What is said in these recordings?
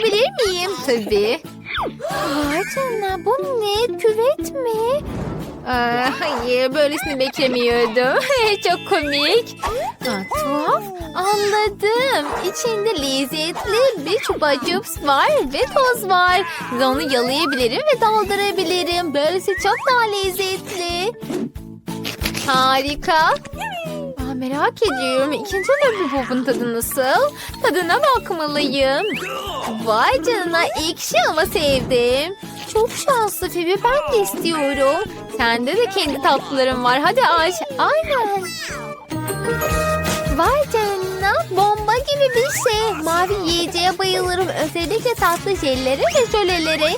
bakabilir miyim? Tabii. Vay canına bu ne? Küvet mi? Hayır böylesini beklemiyordum. Çok komik. Aa, tuhaf. Anladım. İçinde lezzetli bir çupa chups var ve toz var. Onu yalayabilirim ve daldırabilirim. Böylesi çok daha lezzetli. Harika. Merak ediyorum. İkinci lollipopun tadı nasıl? Tadına bakmalıyım. Vay canına ekşi ama sevdim. Çok şanslı Phoebe ben de istiyorum. Sende de kendi tatlıların var. Hadi aç. Aynen. Vay canına bomba gibi bir şey. Mavi yiyeceğe bayılırım. Özellikle tatlı jellere ve jölelere.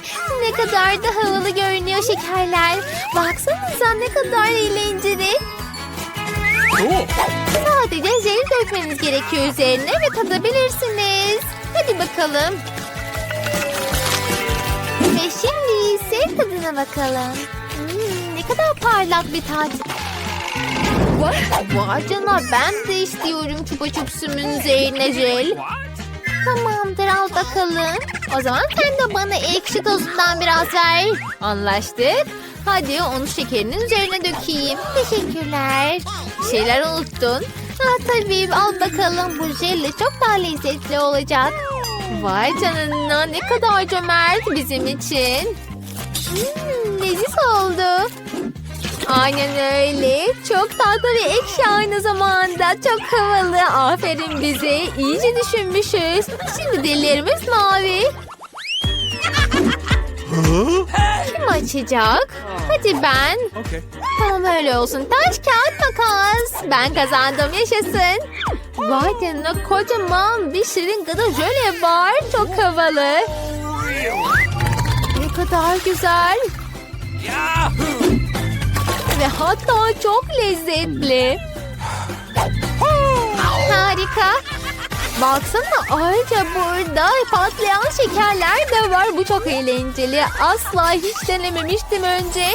Ne kadar da havalı görünüyor şekerler. Baksanıza ne kadar eğlenceli. Sadece jeli dökmeniz gerekiyor üzerine ve tadabilirsiniz. Hadi bakalım. Ve şimdi ise tadına bakalım. Hmm, ne kadar parlak bir tat. Vay canına ben de istiyorum çupa çupsumun üzerine jel. Tamamdır al bakalım. O zaman sen de bana ekşi tozundan biraz ver. Anlaştık. Hadi onu şekerinin üzerine dökeyim. Teşekkürler. Bir şeyler unuttun. Ha tabii al bakalım bu jelle çok daha lezzetli olacak. Vay canına ne kadar cömert bizim için. Hmm, leziz oldu. Aynen öyle. Çok tatlı ve ekşi aynı zamanda. Çok havalı. Aferin bize. İyice düşünmüşüz. Şimdi dillerimiz mavi. Açacak? Hadi ben. Tamam öyle olsun. Taş, kağıt, makas. Ben kazandım. Yaşasın. Vay canına kocaman bir şırıngada jöle var. Çok havalı. Ne kadar güzel. Ve hatta çok lezzetli. Harika. Baksana ayrıca burada patlayan şekerler de var. Bu çok eğlenceli. Asla hiç denememiştim önce.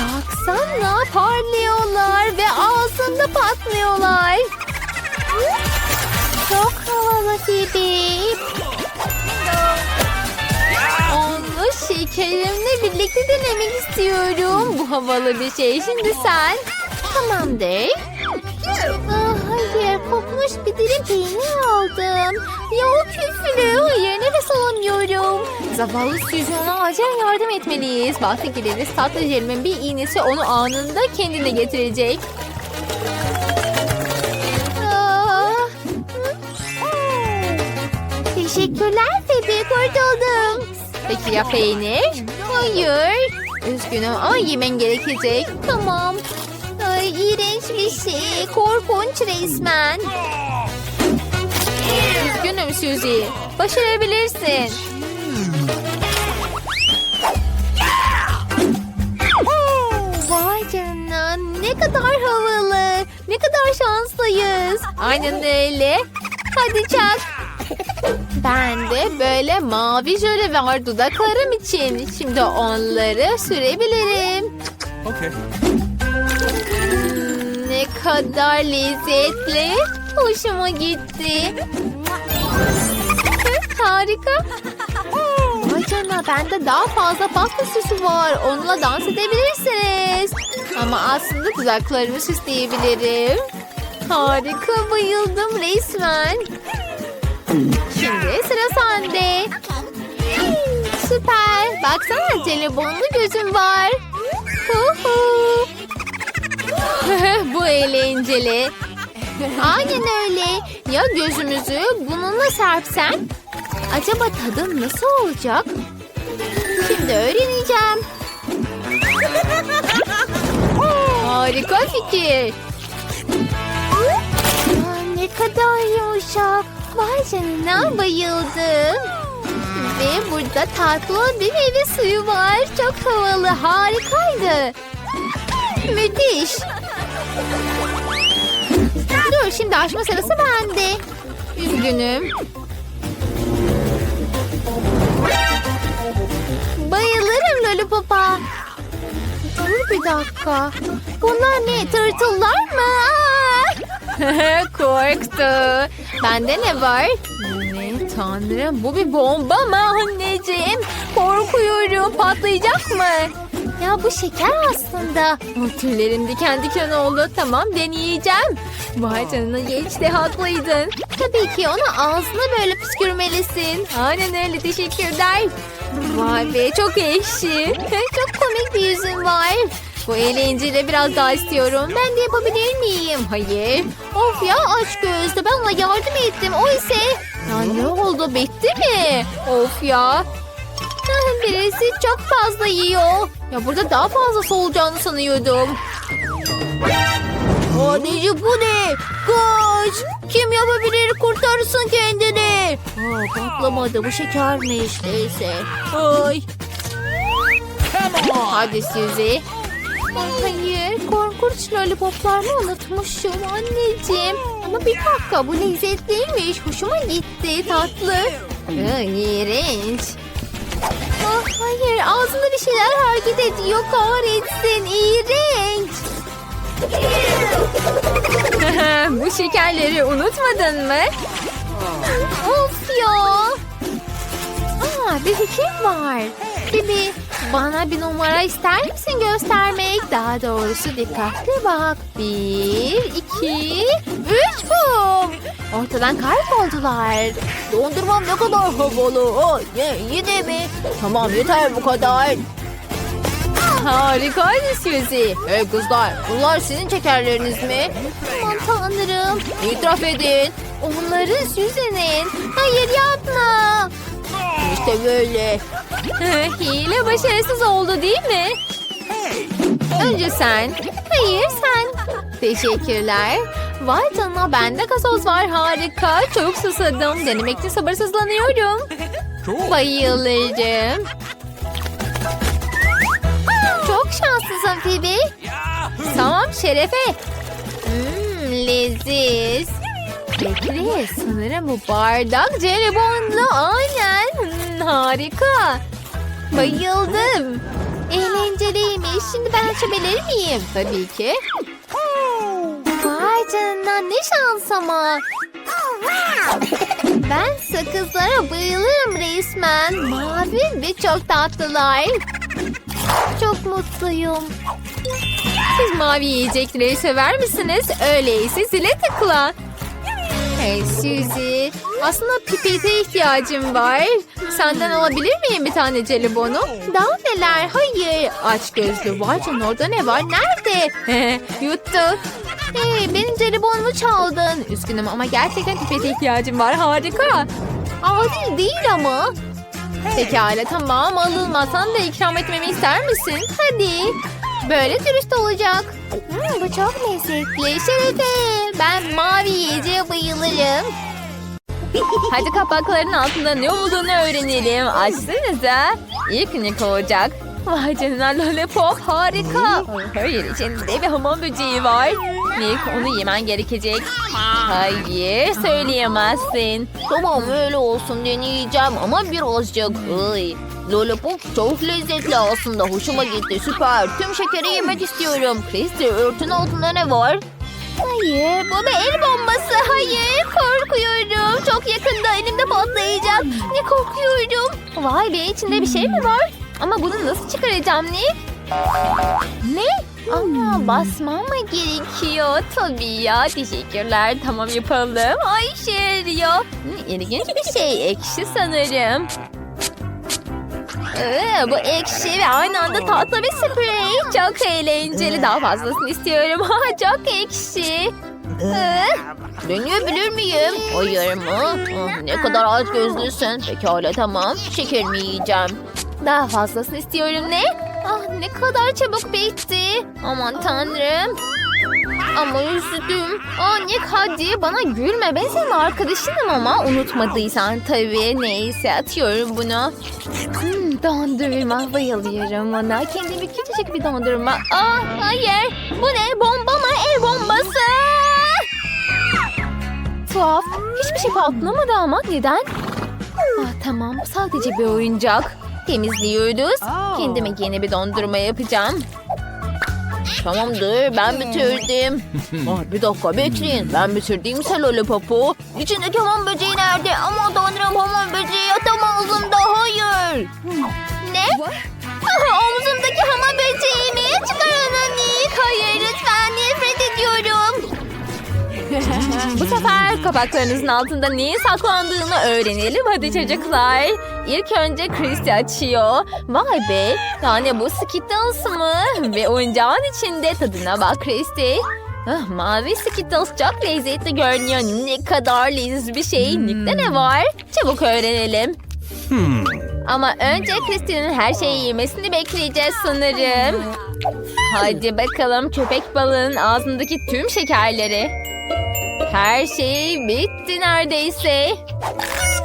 Baksana parlıyorlar ve ağzında patlıyorlar. Çok havalı Phoebe. Onu şekerimle birlikte denemek istiyorum. Bu havalı bir şey. Şimdi sen. Ah, hayır kokmuş bir dilim peynir aldım. Ya o küflü yerine de salamıyorum. Zavallı Suzyon'a acil yardım etmeliyiz. Bahse gireriz tatlı jelimin bir iğnesi onu anında kendine getirecek. Ah. Teşekkürler Phoebe kurtuldum. Peki ya peynir? Hayır. Üzgünüm ama yemen gerekecek. Tamam. Ay, iğrenç bir şey. Korkunç resmen. Üzgünüm Suzy. Başarabilirsin. Vay canına ne kadar havalı. Ne kadar şanslıyız. Aynen öyle. Hadi çak. Ben de böyle mavi jöle var dudaklarım için. Şimdi onları sürebilirim. Okay. Ne kadar lezzetli. Hoşuma gitti. Harika. Vay canına bende daha fazla pasta süsü var. Onunla dans edebilirsiniz. Ama aslında dudaklarımı süsleyebilirim. Harika bayıldım resmen. Şimdi sıra sende. Süper. Baksana jelibonlu gözüm var. Hu hu. Bu eğlenceli. Aynen öyle. Ya gözümüzü bununla serpsen? Acaba tadı nasıl olacak? Şimdi öğreneceğim. Harika fikir. Aa, ne kadar yumuşak. Vay canına bayıldım. Ve burada tatlı bir meyve suyu var. Çok havalı, harikaydı. Müthiş. Dur şimdi açma sırası bende. Üzgünüm. Bayılırım Lollipop'a. Dur bir dakika. Bunlar ne? Tırtıllar mı? Aa! Korktu. Bende ne var? Ne tanrım bu bir bomba mı anneciğim? Korkuyorum patlayacak mı? Ya bu şeker aslında. Oh, tüylerim diken diken oldu. Tamam deneyeceğim. Vay canına geçti haklıydın. Tabii ki onu ağzına böyle püskürmelisin. Aynen öyle teşekkürler. Vay be çok ekşi. çok komik bir yüzün var. Bu eğlenceli biraz daha istiyorum. Ben de yapabilir miyim? Hayır. Of ya aç gözlü. Ben ona yardım ettim. O ise... Ya ne oldu? Bitti mi? Of ya. Birisi çok fazla yiyor. Ya burada daha fazlası olacağını sanıyordum. Anneciğim bu ne? Kaç! Kim yapabilir kurtarsın kendini? Aa, patlamadı bu şekermiş neyse. Ay. Hadi Suzy. Hayır korkunç lollipoplarımı unutmuşum anneciğim. Ama bir dakika bu lezzetliymiş. Hoşuma gitti tatlı. İğrenç. Ah, hayır ağzımda bir şeyler hareket ediyor kahretsin iğrenç. Bu şekerleri unutmadın mı? of ya. Aa, bir fikrim var. Bibi bana bir numara ister misin göstermek? Daha doğrusu dikkatli bak. Bir, iki, üç bum. Ortadan kayboldular. Dondurmam ne kadar havalı. Oh, ne, yine mi? Tamam yeter bu kadar. Harikaydı Suzy. Hey kızlar bunlar sizin şekerleriniz mi? Aman tanrım. İtiraf edin. Onların Suzy'nin. Hayır yapma. İşte böyle. Hile başarısız oldu değil mi? Önce sen. Hayır sen. Teşekkürler. Vay canına bende gazoz var harika. Çok susadım. Denemek için sabırsızlanıyorum. Bayılırım. Çok şanslısın Phoebe. Tamam şerefe. Hmm, leziz. Bekle sanırım bu bardak jelibonlu. Aynen. Hmm, harika. Bayıldım. Eğlenceliymiş. Şimdi ben açabilir miyim? Tabii ki. Vay canına ne şans ama. Ben sakızlara bayılırım resmen. Mavi ve çok tatlılar. Çok mutluyum. Siz mavi yiyecekleri sever misiniz? Öyleyse zile tıkla. Hey Suzy. Aslında pipete ihtiyacım var. Senden alabilir miyim bir tane jelibonu? Daha neler? Hayır. Aç gözlü. Vay canına orada ne var? Nerede? Yuttu. Hey benim jelibonumu çaldın. Üzgünüm ama gerçekten pipete ihtiyacım var. Harika. Adil değil ama. Pekala tamam alınmasan da ikram etmemi ister misin? Hadi. Böyle dürüst olacak. Hmm, bu çok lezzetli. Şerefe. Ben mavi yiyeceğe bayılırım. Hadi kapakların altında ne olduğunu öğrenelim. Açsanıza. İlk ne olacak? Vay canına lollipop harika. Hayır içinde bir hamam böceği var. Nick onu yemen gerekecek. Hayır söyleyemezsin. Tamam öyle olsun deneyeceğim ama birazcık. Ay, lollipop çok lezzetli aslında hoşuma gitti süper. Tüm şekeri yemek istiyorum. Christy örtün altında ne var? Hayır bu bir el bombası. Hayır korkuyorum. Çok yakında elimde patlayacak. Ne korkuyorum. Vay be içinde bir şey mi var? Ama bunu nasıl çıkaracağım Nick? Ne? Aa, basmam mı gerekiyor? Tabii ya. Teşekkürler. Tamam yapalım. Ay işe yarıyor. İlginç bir şey. Ekşi sanırım. Ee, bu ekşi ve aynı anda tatlı bir sprey. Çok eğlenceli. Daha fazlasını istiyorum. Çok ekşi. Ee, deneyebilir miyim? Hayır mı? Ah, ne kadar az gözlüsün. Pekala tamam. Şeker mi yiyeceğim? Daha fazlasını istiyorum ne? Ah ne kadar çabuk bitti. Aman tanrım. Ama üzüldüm. Aa Nick hadi bana gülme. Ben senin arkadaşınım ama unutmadıysan tabii. Neyse atıyorum bunu. Hmm, dondurma bayılıyorum ona. Kendimi küçücük bir dondurma. Aa hayır. Bu ne? Bomba mı? El bombası. Tuhaf. Hiçbir şey patlamadı ama neden? Ah, tamam sadece bir oyuncak. Temizliyoruz. Kendime yeni bir dondurma yapacağım. Tamamdır ben bitirdim. ah, bir dakika bekleyin. Ben bitirdiğimse lollipopu. İçindeki hamam böceği nerede? Aman tanrım hamam böceği tam ağzımda. Hayır. Ne? Omzumdaki hamam böceğimi çıkar onu Nick. Hayır lütfen nefret ediyorum. Bu sefer kapaklarınızın altında neyin saklandığını öğrenelim hadi çocuklar. İlk önce Christy açıyor. Vay be yani bu Skittles mı? Ve oyuncağın içinde tadına bak Christy. Ah, mavi Skittles çok lezzetli görünüyor. Ne kadar lezzetli bir şey. Nick'te ne var? Çabuk öğrenelim. Hmm. Ama önce Christy'nin her şeyi yemesini bekleyeceğiz sanırım. Hadi bakalım köpek balığının ağzındaki tüm şekerleri. Her şey bitti neredeyse.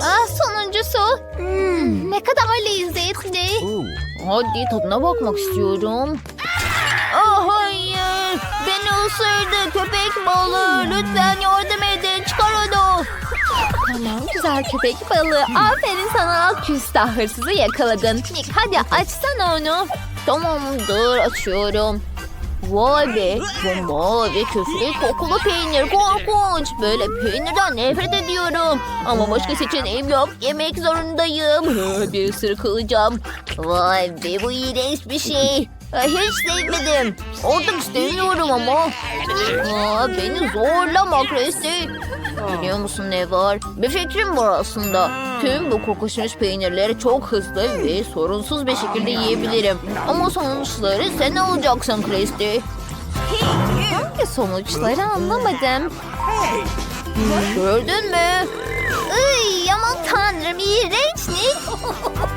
Ah sonuncusu. Hmm, ne kadar lezzetli. Hadi tadına bakmak istiyorum. Ah hayır. Beni ısırdı köpek balığı. Lütfen yardım edin. Çıkar onu. Tamam güzel köpek balığı. Aferin sana küstah hırsızı yakaladın. Hadi açsana onu. Tamamdır açıyorum. Vay be bu mavi küflü kokulu peynir korkunç. Böyle peynirden nefret ediyorum. Ama başka seçeneğim yok. Yemek zorundayım. Bir ısırık alacağım. Vay be bu iğrenç bir şey. Ay, Hiç sevmedim. Artık istemiyorum ama. Aa, beni zorlama Christy. Biliyor musun ne var? Bir fikrim var aslında. Tüm bu kokuşmuş peynirleri çok hızlı ve sorunsuz bir şekilde yiyebilirim. Ama sonuçları sen alacaksın Christy. Hangi sonuçları anlamadım. Gördün mü? Ay aman tanrım iğrenç Nick.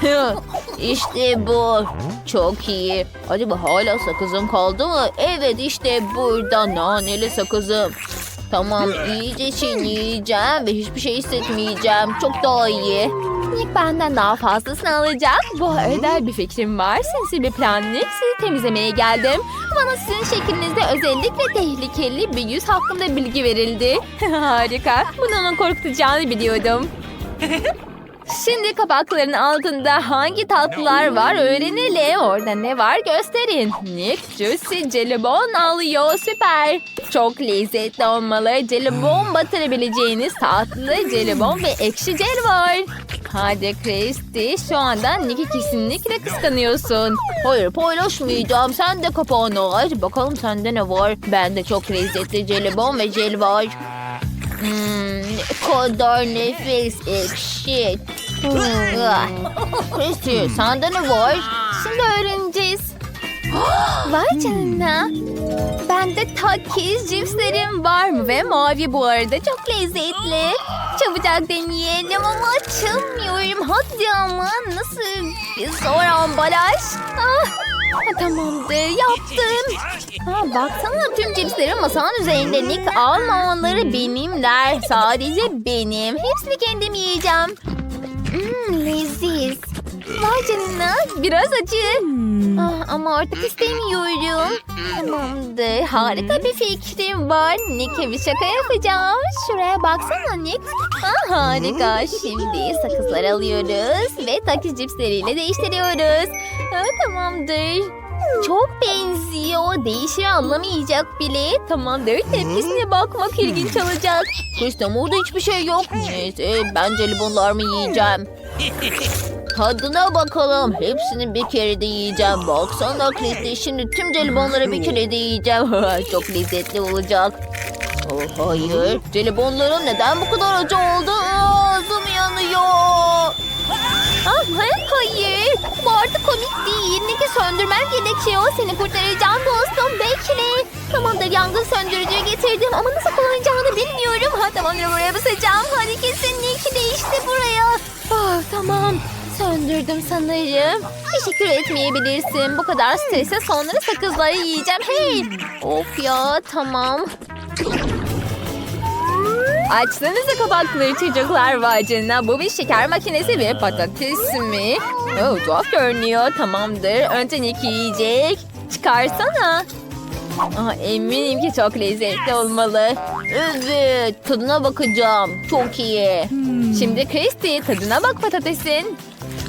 işte bu. Çok iyi. Acaba hala sakızın kaldı mı? Evet işte burada naneli sakızım. Tamam iyice çiğneyeceğim ve hiçbir şey hissetmeyeceğim. Çok daha iyi. Nick benden daha fazlasını alacak. Bu arada bir fikrim var. Sinsi bir plan Nick. Sizi temizlemeye geldim. Bana sizin şeklinizde özellikle tehlikeli bir yüz hakkında bilgi verildi. Harika. Bunu onun korkutacağını biliyordum. Şimdi kapakların altında hangi tatlılar var öğrenelim. Orada ne var gösterin. Nick Juicy Jelibon alıyor. Süper. Çok lezzetli olmalı. Jelibon batırabileceğiniz tatlı jelibon ve ekşi jel var. Hadi Christy şu anda Nick'i kesinlikle kıskanıyorsun. Hayır paylaşmayacağım. Sen de kapağını aç. Bakalım sende ne var? Bende çok lezzetli jelibon ve jel var. Hmm, kadar nefis ekşi. Christy sende ne var? Şimdi öğreneceğiz. Vay canına. Bende takiz cipslerim var mı? Ve mavi bu arada çok lezzetli. Çabucak deneyelim ama açılmıyorum. Hadi ama nasıl bir zor ambalaj. Ah, tamamdır yaptım. Ha, baksana tüm cipslerim masanın üzerinde. Nick alma onları benimler. Sadece benim. Hepsini kendim yiyeceğim. Mmm leziz. Vay canına biraz acı. Ah, ama artık istemiyorum. Tamamdır. Harika bir fikrim var. Nick'e bir şaka yapacağım. Şuraya baksana Nick. Ah, harika. Şimdi sakızlar alıyoruz ve takı cipsleriyle değiştiriyoruz. Ah, tamamdır. Çok benziyor. Değişimi anlamayacak bile. Tamamdır. Tepkisine bakmak ilginç olacak. Ama orada hiçbir şey yok. Neyse ben jelibonlarımı yiyeceğim. Tadına bakalım. Hepsini bir kere de yiyeceğim. Baksana Christy şimdi tüm jelibonları bir kere de yiyeceğim. Çok lezzetli olacak. Oh, hayır. Jelibonlarım neden bu kadar acı oldu? Ağzım yanıyor. Ah, hayır. Bu artık komik değil. Nick'i söndürmem gerekiyor. Seni kurtaracağım dostum. Bekle. Tamamdır yangın söndürücüyü getirdim ama nasıl kullanacağını bilmiyorum. Ha, tamamdır buraya basacağım. Hadi kesinlikle işte buraya. Ah, tamam. Söndürdüm sanırım. Teşekkür etmeyebilirsin. Bu kadar strese sonra sakızları yiyeceğim. Hey! Of ya tamam. Açsanıza kapakları çocuklar vay canına. Bu bir şeker makinesi ve patates mi? Oh, tuhaf görünüyor. Tamamdır. Önce Nick yiyecek. Çıkarsana. Aa, eminim ki çok lezzetli olmalı. Evet tadına bakacağım. Çok iyi. Şimdi Christy tadına bak patatesin.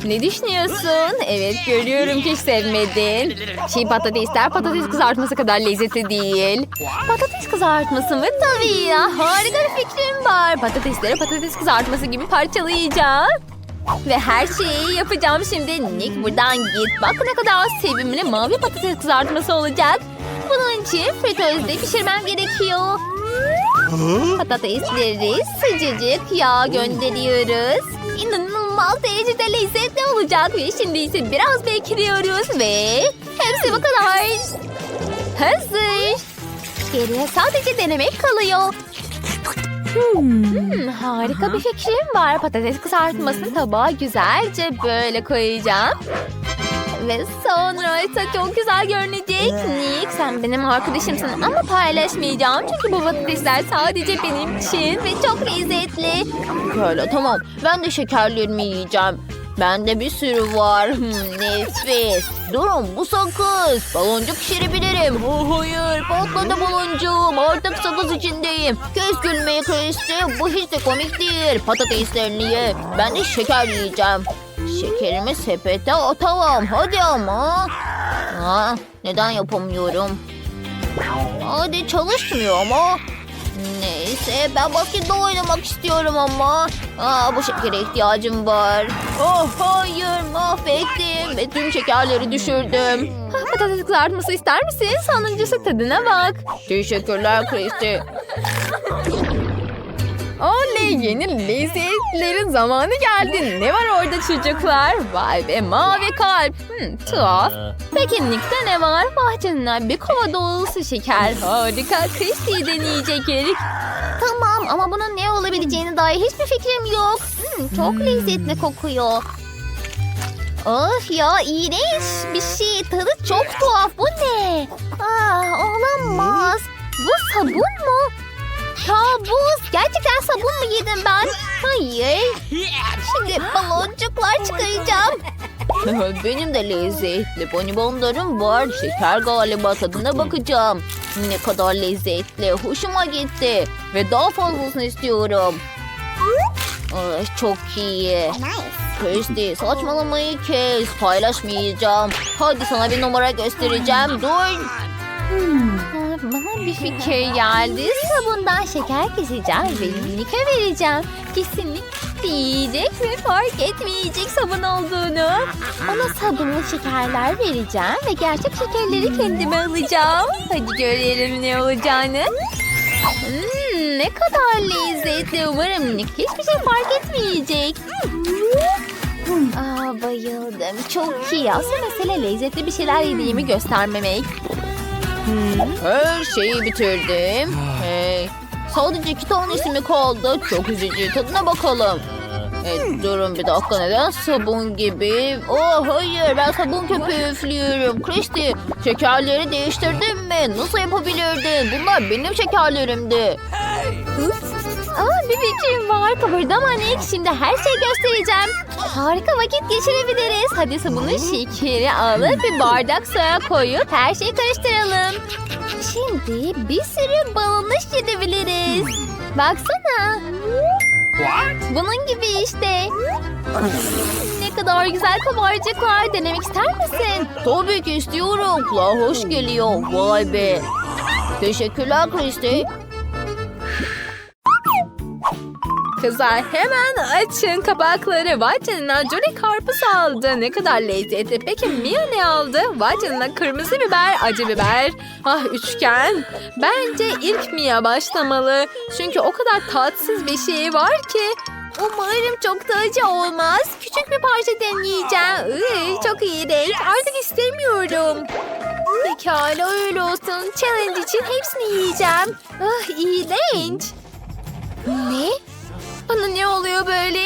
Ne düşünüyorsun? Evet görüyorum ki hiç sevmedin. Çiğ patatesler patates kızartması kadar lezzetli değil. Patates kızartması mı? Tabii ya. Harika bir fikrim var. Patatesleri patates kızartması gibi parçalayacağım. Ve her şeyi yapacağım şimdi. Nick buradan git. Bak ne kadar sevimli mavi patates kızartması olacak. Bunun için fritözde pişirmem gerekiyor. Patatesleri sıcacık yağ gönderiyoruz. İnanılmaz derecede lezzetli olacak ve şimdi ise biraz bekliyoruz ve hepsi bu kadar. Hazır. Geriye sadece denemek kalıyor. Hmm, harika bir fikrim var. Patates kızartmasını tabağa güzelce böyle koyacağım. Ve sonra ise çok güzel görünecek. Nick sen benim arkadaşımsın ama paylaşmayacağım. Çünkü bu patatesler sadece benim için ve çok lezzetli. Böyle tamam. Ben de şekerlerimi yiyeceğim. Bende bir sürü var. Hmm, nefis. Durun bu sakız. Baloncuk pişirebilirim. Oh, hayır patladı baloncuğum. Artık sakız içindeyim. Kes gülmeyi Kristi. Bu hiç de komik değil. Patateslerini ye. Ben de şeker yiyeceğim. Şekerimi sepete atamam. Hadi ama. Aa, neden yapamıyorum? Hadi çalışmıyor ama. Neyse ben basketbol oynamak istiyorum ama. Aa, bu şekere ihtiyacım var. Oh hayır mahvettim ve tüm şekerleri düşürdüm. Patates kızartması ister misin? Sonuncusu tadına bak. Teşekkürler Kristi. Oley yeni lezzetlerin zamanı geldi. Ne var orada çocuklar? Vay be mavi kalp. Hmm, tuhaf. Peki Nick'te ne var? Vah canına bir kova dolusu şeker. Harika. Christy'yi deneyecek ilk. Tamam ama bunun ne olabileceğine dair hiçbir fikrim yok. Hmm, çok lezzetli kokuyor. Of ya iğrenç bir şey. Tadı çok tuhaf. Bu ne? Ah, olamaz. Bu sabun mu? Kabus. Gerçekten sabun mu yedim ben? Hayır. Şimdi baloncuklar çıkaracağım. Benim de lezzetli bonibonlarım var. Şeker galiba tadına bakacağım. Ne kadar lezzetli. Hoşuma gitti. Ve daha fazlasını istiyorum. Ay, çok iyi. Christy saçmalamayı kes. Paylaşmayacağım. Hadi sana bir numara göstereceğim. Dur. Bana bir fikir geldi. Sabundan şeker keseceğim ve Nick'e vereceğim. Kesinlikle yiyecek ve fark etmeyecek sabun olduğunu. Ona sabunlu şekerler vereceğim ve gerçek şekerleri kendime alacağım. Hadi görelim ne olacağını. Hmm, ne kadar lezzetli. Umarım Nick hiçbir şey fark etmeyecek. Aa, bayıldım. Çok iyi. Asıl mesele lezzetli bir şeyler yediğimi göstermemek. Her şeyi bitirdim. Hey. Sadece iki tanesi kaldı? Çok üzücü. Tadına bakalım. E, durun bir dakika neden sabun gibi? Oh hayır ben sabun köpüğü üflüyorum. Christy şekerleri değiştirdin mi? Nasıl yapabilirdin? Bunlar benim şekerlerimdi. Fikrim var. Kıvırdama Nick. Şimdi her şeyi göstereceğim. Harika vakit geçirebiliriz. Hadi sabunun şekeri alıp bir bardak suya koyup her şeyi karıştıralım. Şimdi bir sürü balonluş yedebiliriz. Baksana. What? Bunun gibi işte. Ne kadar güzel kabarcıklar. Denemek ister misin? Tabii ki istiyorum. Kulağa hoş geliyor. Vay be. Teşekkürler Christy. Kızlar hemen açın kapakları. Vay canına Johnny karpuz aldı. Ne kadar lezzetli. Peki Mia ne aldı? Vay kırmızı biber, acı biber. Ah üçgen. Bence ilk Mia başlamalı. Çünkü o kadar tatsız bir şey var ki. Umarım çok da acı olmaz. Küçük bir parça deneyeceğim. Iy, çok iğrenç. Artık istemiyorum. Pekala öyle olsun. Challenge için hepsini yiyeceğim. Ah iğrenç. Ne? Bana ne oluyor böyle?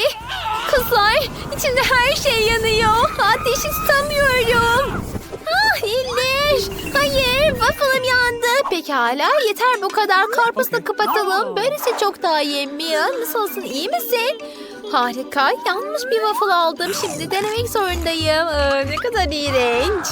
Kızlar içinde her şey yanıyor. Ateşi tutamıyorum. Ah iyiler. Hayır waffle'ım yandı. Pekala yeter bu kadar. Karpuzla kapatalım. Böylesi çok daha Mia. Nasılsın iyi misin? Harika. Yanlış bir waffle aldım. Şimdi denemek zorundayım. Aa, ne kadar iğrenç.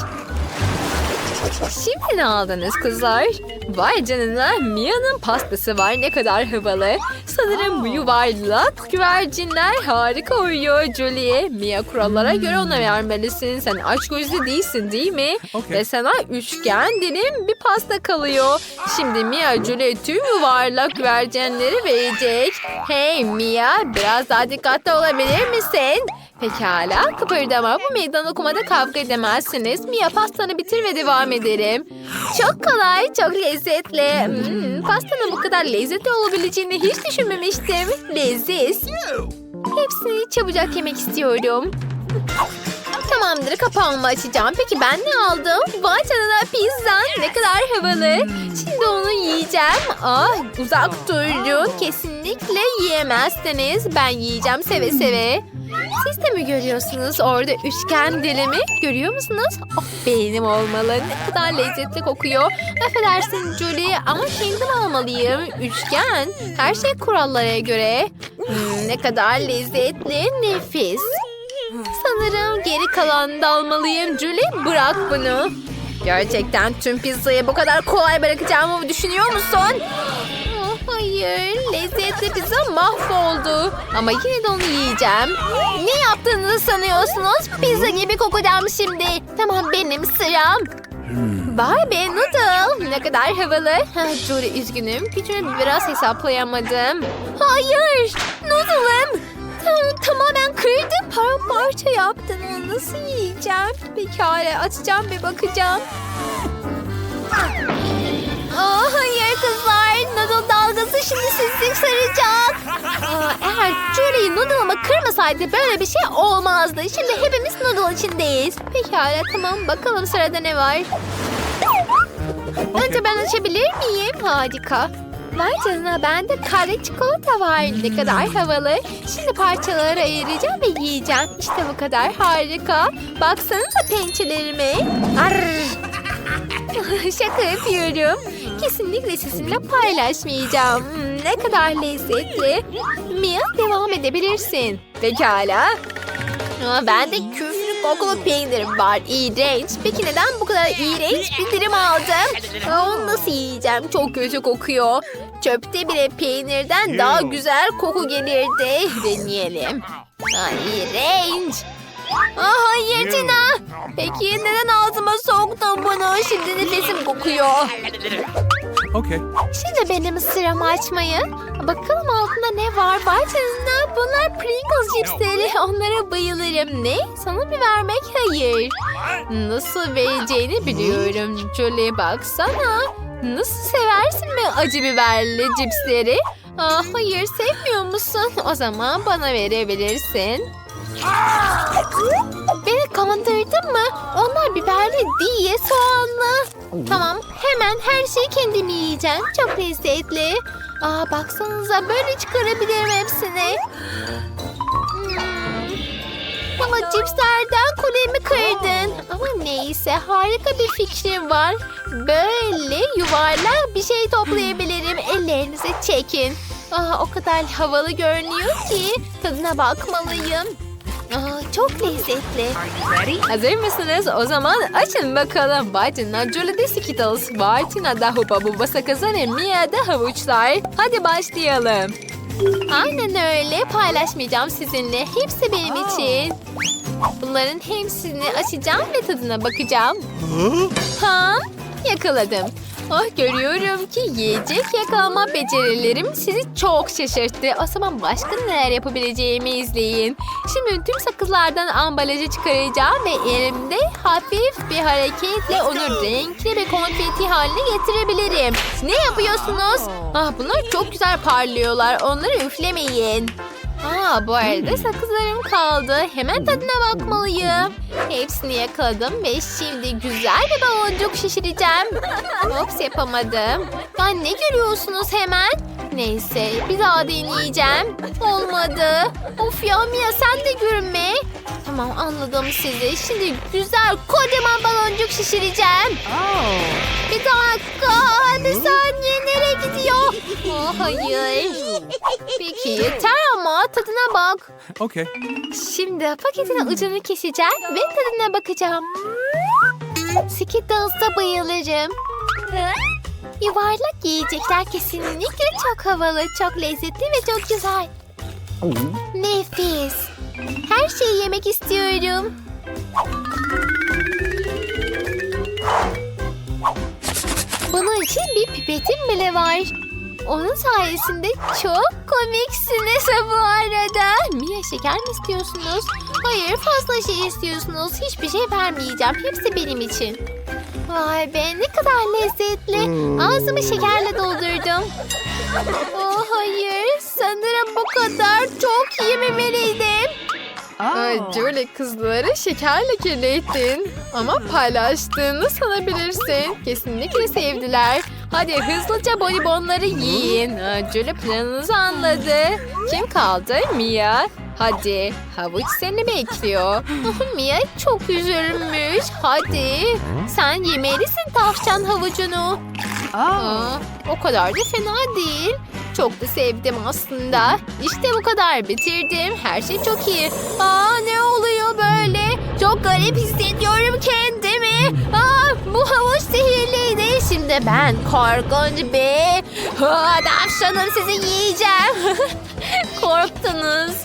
Şimdi ne aldınız kızlar? Vay canına Mia'nın pastası var ne kadar havalı. Sanırım bu yuvarlak güvercinler harika uyuyor Julie. Mia kurallara göre ona vermelisin. Sen aç gözlü değilsin değil mi? Okey. Ve sana üçgen dilim bir pasta kalıyor. Şimdi Mia Julie tüm yuvarlak güvercinleri verecek. Hey Mia biraz daha dikkatli olabilir misin? Pekala kıpırdama bu meydan okumada kavga edemezsiniz. Mia pastanı bitir ve devam ederim. Çok kolay, çok lezzetli. Hmm, pastanın bu kadar lezzetli olabileceğini hiç düşünmemiştim. Leziz. Hepsini çabucak yemek istiyorum. Tamamdır kapağımı açacağım. Peki ben ne aldım? Vay canına pizza ne kadar havalı. Şimdi onu yiyeceğim. Ah uzak durun. Kesinlikle yiyemezsiniz. Ben yiyeceğim seve seve. Siz de mi görüyorsunuz orada üçgen dilimi? Görüyor musunuz? Oh, benim olmalı. Ne kadar lezzetli kokuyor. Affedersin Julie ama kendim almalıyım. Üçgen. Her şey kurallara göre. Hmm, ne kadar lezzetli, nefis. Sanırım geri kalanını da almalıyım. Julie bırak bunu. Gerçekten tüm pizzayı bu kadar kolay bırakacağımı düşünüyor musun? Hayır, lezzetli pizza mahvoldu. Ama yine de onu yiyeceğim. Ne yaptığınızı sanıyorsunuz? Pizza gibi kokacağım şimdi. Tamam benim sıram. Vay be noodle. Ne kadar havalı. Ha, Julie üzgünüm. Gücünü biraz hesaplayamadım. Hayır. Noodle'ım. Tam, tamamen kırdım. Paramparça yaptın. Nasıl yiyeceğim? Pekala açacağım ve bakacağım. Aa, hayır şimdi sizi saracak. Eğer Julie noodle'ımı kırmasaydı böyle bir şey olmazdı. Şimdi hepimiz noodle içindeyiz. Pekala tamam bakalım sırada ne var. Önce ben açabilir miyim? Harika. Vay canına bende kare çikolata var. Ne kadar havalı. Şimdi parçalara ayıracağım ve yiyeceğim. İşte bu kadar harika. Baksanıza pençelerime. Arr. Şaka yapıyorum. Kesinlikle sizinle paylaşmayacağım. Ne kadar lezzetli. Mia devam edebilirsin. Pekala. Aa, bende küflü kokulu peynirim var. İğrenç. Peki neden bu kadar iğrenç bir dilim aldım? Onu nasıl yiyeceğim? Çok kötü kokuyor. Çöpte bile peynirden daha güzel koku gelirdi. Deneyelim. Aa, iğrenç. Aa, hayır Tina. Peki neden ağzıma soktun bunu? Şimdi nefesim kokuyor. Okay. Şimdi benim sıramı açmayı. Bakalım altında ne var? Canına bunlar Pringles cipsleri. Onlara bayılırım. Ne? Sana mı vermek? Hayır. Nasıl vereceğini biliyorum. Julie baksana. Nasıl seversin mi acı biberli cipsleri? Aa, hayır sevmiyor musun? O zaman bana verebilirsin. Beni kandırdın mı? Onlar biberli değil, soğanlı. Tamam, hemen her şeyi kendim yiyeceğim. Çok lezzetli. Aa, baksanıza böyle çıkarabilirim hepsini. Hmm. Ama cipslerden kulemi kırdın. Ama neyse harika bir fikrim var. Böyle yuvarlak bir şey toplayabilirim. Ellerinizi çekin. Aa, o kadar havalı görünüyor ki tadına bakmalıyım. Aa, çok lezzetli. Hazır mısınız? O zaman açın bakalım. Bartın'la Julie'de Skittles, Bartın'a Hupa Buba sakızı ve Mia'da havuçlar. Hadi başlayalım. Aynen öyle. Paylaşmayacağım sizinle. Hepsi benim için. Bunların hepsini açacağım ve tadına bakacağım. Ha? Yakaladım. Ah görüyorum ki yiyecek yakalama becerilerim sizi çok şaşırttı. O zaman başka neler yapabileceğimi izleyin. Şimdi tüm sakızlardan ambalajı çıkaracağım ve elimde hafif bir hareketle onu renkli bir konfeti haline getirebilirim. Ne yapıyorsunuz? Ah bunlar çok güzel parlıyorlar. Onları üflemeyin. Aa, bu arada sakızlarım kaldı. Hemen tadına bakmalıyım. Hepsini yakaladım ve şimdi güzel bir baloncuk şişireceğim. Ops yapamadım. Ya ne görüyorsunuz hemen? Neyse bir daha deneyeceğim. Olmadı. Of ya Mia sen de gülme. Tamam anladım sizi. Şimdi güzel kocaman baloncuk şişireceğim. Bir dakika. Bir saniye? Oh, hayır. Peki yeter ama tadına bak. Okay. Şimdi paketin ucunu keseceğim ve tadına bakacağım. Skittles'a bayılırım. Yuvarlak yiyecekler kesinlikle çok havalı, çok lezzetli ve çok güzel. Nefis. Her şeyi yemek istiyorum. Bunun için bir pipetim bile var. Onun sayesinde çok komiksiniz bu arada. Mia şeker mi istiyorsunuz? Hayır fazla şey istiyorsunuz. Hiçbir şey vermeyeceğim. Hepsi benim için. Vay be ne kadar lezzetli. Ağzımı şekerle doldurdum. Oh hayır sanırım bu kadar çok yememeliydim. Ay, Julie kızları şekerle kirlettin. Ama paylaştığını sanabilirsin. Kesinlikle sevdiler. Hadi hızlıca bonibonları yiyin. Julie planınızı anladı. Kim kaldı? Mia. Hadi havuç seni bekliyor. Mia çok üzülmüş. Hadi sen yemelisin tavşan havucunu. Aa, o kadar da fena değil. Çok da sevdim aslında. İşte bu kadar bitirdim. Her şey çok iyi. Aa ne oluyor böyle? Çok garip hissediyorum kendimi. Aa bu havuç sihirliydi. Şimdi ben korkunç bir Aa, tavşanım sizi yiyeceğim. Korktunuz.